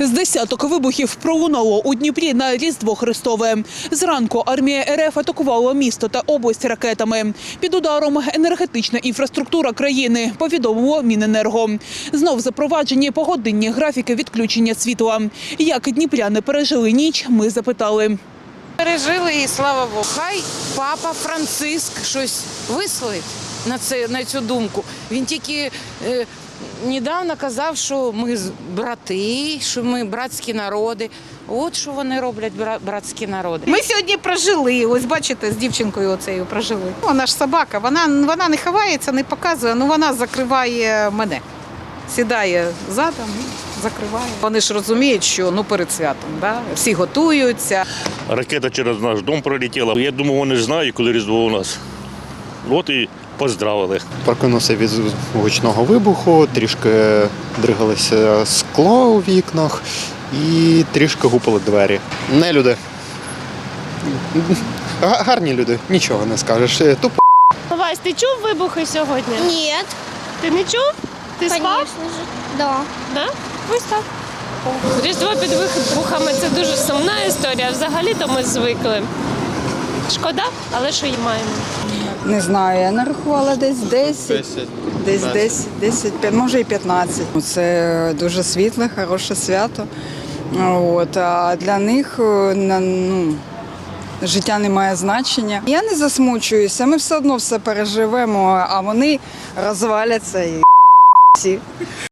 З десяток вибухів пролунало у Дніпрі на Різдво Христове. Зранку армія РФ атакувала місто та область ракетами. Під ударом енергетична інфраструктура країни, повідомило Міненерго. Знов запроваджені погодинні графіки відключення світла. Як дніпряни пережили ніч, ми запитали. Пережили і слава Богу. Хай папа Франциск щось висловить на це на цю думку. Він тільки е, недавно казав, що ми брати, що ми братські народи. От що вони роблять, братські народи. Ми сьогодні прожили. Ось бачите, з дівчинкою оцею прожили. Вона ж собака, вона, вона не ховається, не показує, ну вона закриває мене. Сідає задом і закриває. Вони ж розуміють, що ну перед святом, да? всі готуються. Ракета через наш дом пролетіла. Я думаю, вони ж знають, коли Різдво у нас. От і поздравили. Прокинувся від гучного вибуху, трішки дригалося скло у вікнах і трішки гупали двері. Не люди. Га- Гарні люди, нічого не скажеш. Тупо Вась, ти чув вибухи сьогодні? Нет, Ти не чув? Ти спав? же. Да. Да? Ось так. Різдво під вибухами це дуже сумна історія. Взагалі-то ми звикли. Шкода, але що й маємо. Не знаю, я нарахувала десь 10. Десь 10, 10, п'ят- може і 15. Це дуже світле, хороше свято. От, а для них е, ну, життя не має значення. Я не засмучуюся, ми все одно все переживемо, а вони розваляться і всі.